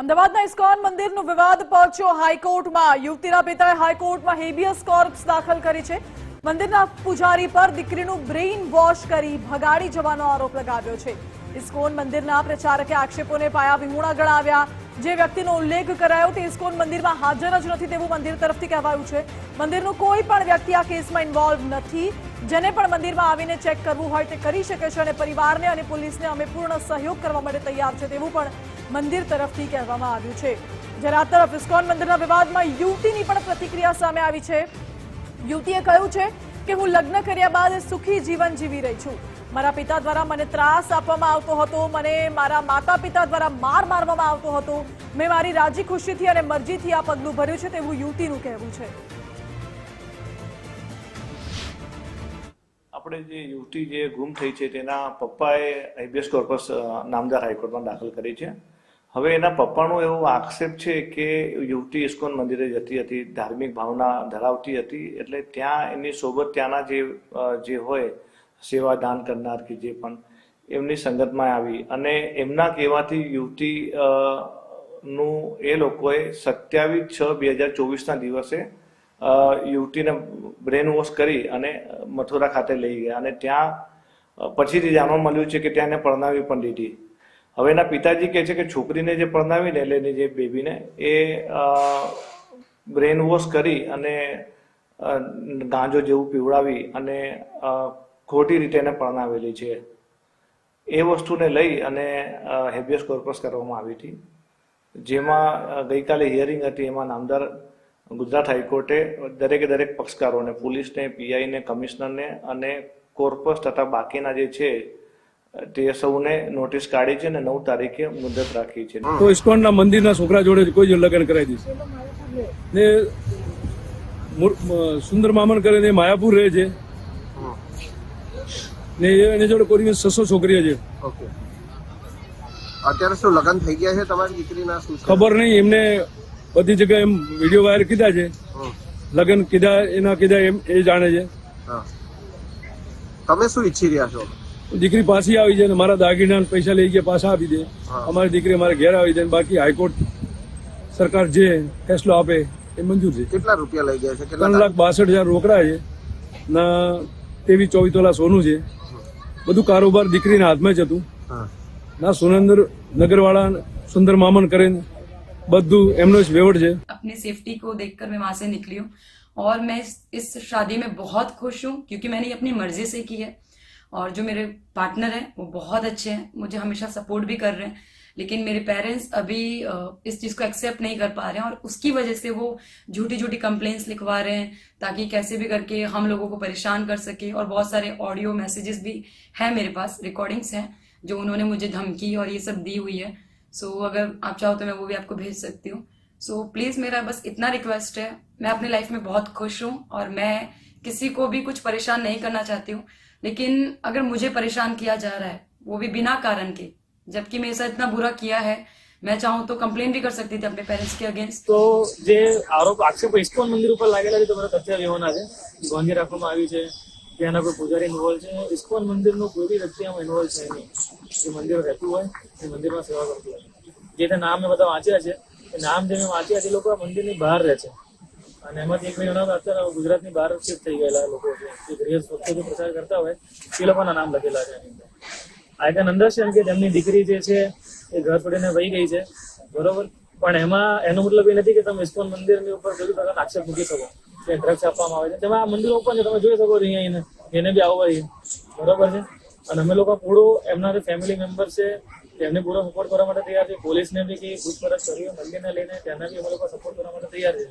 અમદાવાદના ઇસ્કોન મંદિરનો વિવાદ પહોંચ્યો હાઈકોર્ટમાં. યુવતીના પિતાએ હાઈકોર્ટમાં હેબિયસ કોર્પ્સ દાખલ કરી છે. મંદિરના પૂજારી પર દીકરીનું બ્રેઇન વોશ કરી ભગાડી જવાનો આરોપ લગાવ્યો છે. ઇસ્કોન મંદિરના પ્રચારકે આક્ષેપોને પાયા વિહોણા ગણાવ્યા. જે વ્યક્તિનો ઉલ્લેખ કરાયો તે ઇસ્કોન મંદિરમાં હાજર જ નથી તેવું મંદિર તરફથી કહેવાયું છે. મંદિરનું કોઈ પણ વ્યક્તિ આ કેસમાં ઇન્વોલ્વ નથી. જેને પણ મંદિરમાં આવીને ચેક કરવું હોય તે કરી શકે છે અને પરિવારને અને પોલીસને અમે પૂર્ણ સહયોગ કરવા માટે તૈયાર છે તેવું પણ મંદિર તરફથી કહેવામાં આવ્યું છે. જ્યારે આ તરફ ઇસ્કોન મંદિરના વિવાદમાં યુવતીની પણ પ્રતિક્રિયા સામે આવી છે. યુવતીએ કહ્યું છે કે હું લગ્ન કર્યા બાદ સુખી જીવન જીવી રહી છું. મારા પિતા દ્વારા મને ત્રાસ આપવામાં આવતો હતો, મને મારા માતા પિતા દ્વારા માર મારવામાં આવતો હતો. મેં મારી રાજી ખુશીથી અને મરજીથી આ પગલું ભર્યું છે તેવું યુવતીનું કહેવું છે. આપણે જે યુવતી જે ગુમ થઈ છે તેના પપ્પાએ આઈબીએસ કોર્પસ નામદાર હાઈકોર્ટમાં દાખલ કરી છે. હવે એના પપ્પાનો એવો આક્ષેપ છે કે યુવતી ઇસ્કોન મંદિરે જતી હતી, ધાર્મિક ભાવના ધરાવતી હતી, એટલે ત્યાં એની સોબત ત્યાંના જે જે હોય, સેવા દાન કરનાર કે જે પણ, એમની સંગતમાં આવી. અને એમના કહેવાથી યુવતી નું એ લોકોએ સત્યાવીસ છ બે હજાર ચોવીસના દિવસે યુવતીને બ્રેન વોશ કરી અને મથુરા ખાતે લઈ ગયા અને ત્યાં પછીથી જાણવા મળ્યું છે કે ત્યાં એને પરણાવી પણ દીધી. હવે એના પિતાજી કહે છે કે છોકરીને જે પરણાવીને, એટલે એની જે બેબીને એ બ્રેન વોશ કરી અને ગાંજો જેવું પીવડાવી અને ખોટી રીતે એને પરણાવેલી છે. એ વસ્તુને લઈ અને હેબિયસ કોર્પસ કરવામાં આવી હતી. જેમાં ગઈકાલે હિયરિંગ હતી, એમાં નામદાર ગુજરાત હાઈકોર્ટે દરેકે દરેક પક્ષકારોને પોલીસને પીઆઈને કમિશનરને અને કોર્પસ તથા બાકીના જે છે તે સૌને નોટિસ કાઢી છે અને નવ તારીખે મુદત રાખી છે. તો ઇસ્કોનના મંદિરના છોકરા જોડે કોઈ લગ્ન કરાવી દઈશ? ને સુંદર મામણ મામન કરીને માયાપુર રહે છે. ને એની જોડે કોઈ સસો છોકરીઓ છે. અત્યારે શું લગ્ન થઈ ગયા છે તમારી દીકરીના ખબર નહીં એમને બધી જગ્યાએ એમ વીડિયો વાયર કીધા છે. લગ્ન કીધા એના કીધા એમ એ જાણે છે. તમે શું ઈચ્છી રહ્યા છો? દીકરી પાછી આવી જાય ને મારા દાગીના પૈસા લઈ ગયા પાછા આપી દે. અમારી દીકરી અમારે ઘેર આવી જાય બાકી હાઈકોર્ટ સરકાર જે ફેસલો આપે એ મંજૂર છે. કેટલા રૂપિયા લઈ ગયા છે? ત્રણ લાખ બાસઠ હજાર રોકડા છે. ના તેવી ચોવીસ તોલા સોનું છે. બધું કારોબાર દીકરીના હાથમાં જ હતું. ના સુરેન્દ્ર નગરવાળા સુંદર મામન કરીને બધું એમનો જ વેવડ છે अपनी सेफ्टी को देखकर मैं वहां से निकली हूँ और मैं इस, इस शादी में बहुत खुश हूँ क्योंकि मैंने ये अपनी मर्जी से की है और जो मेरे पार्टनर हैं वो बहुत अच्छे हैं मुझे हमेशा सपोर्ट भी कर रहे हैं लेकिन मेरे पेरेंट्स अभी अ, इस चीज़ को एक्सेप्ट नहीं कर पा रहे हैं और उसकी वजह से वो झूठी झूठी कंप्लेंट्स लिखवा रहे हैं ताकि कैसे भी करके हम लोगों को परेशान कर सके और बहुत सारे ऑडियो मैसेजेस भी हैं मेरे पास रिकॉर्डिंग्स हैं जो उन्होंने मुझे धमकी और ये सब दी हुई है सो अगर आप चाहो तो मैं वो भी आपको भेज सकती हूँ सो प्लीज़ मेरा बस इतना रिक्वेस्ट है मैं अपनी लाइफ में बहुत खुश हूँ और मैं किसी को भी कुछ परेशान नहीं करना चाहती हूँ लेकिन अगर मुझे परेशान किया जा रहा है वो भी बिना कारण के जबकि मेरे साथ इतना बुरा किया है मैं चाहूँ तो कंप्लेन भी कर सकती थी अपने पेरेंट्स के अगेंस्ट તો જે આરોપ આક્ષેપો ઇસ્કોન મંદિર ઉપર લાગેલા છે તો મારા તથ્ય વિહોણા છે ગોંધી રાખવામાં આવી છે ત્યાંના કોઈ પૂજારી ઇન્વોલ્વ છે ઇસ્કોન મંદિરનું કોઈ બી વ્યક્તિ આમાં ઇન્વોલ્વ છે નહીં જે મંદિર રહેતું હોય એ મંદિરમાં સેવા કરતું હોય. જે તે નામ મેં બધા વાંચ્યા છે, એ નામ જે મેં વાંચ્યા છે, એ લોકો મંદિરની બહાર રહે છે. અને એમાંથી એક જણાવતા અત્યારે ગુજરાતની બહાર શિફ્ટ થઈ ગયેલા લોકો છે. જે ગૃહ વખતે પ્રચાર કરતા હોય, એ લોકોના નામ લખેલા છે એની અંદર. આ રીતે અંડરસ્ટેન્ડ કે તેમની દીકરી જે છે, એ ઘર છોડીને વહી ગઈ છે. બરોબર? પણ એમાં, એનો મતલબ એ નથી કે તમે ઇસ્કોન મંદિરની ઉપર કોઈ પ્રકારનો આક્ષેપ મૂકી શકો, કે ડ્રગ્સ આપવામાં આવે છે. તેમાં આ મંદિર ઉપર તમે જોઈ શકો છો અહીંયા એને બી આવવા બરોબર છે? અને અમે લોકો પૂરો એમના જે ફેમિલી મેમ્બર છે એમને પૂરો સપોર્ટ કરવા માટે તૈયાર છે. પોલીસને બી કે પૂછપરછ કરી મંદિરને લઈને તેના બી અમે લોકો સપોર્ટ કરવા માટે તૈયાર છે.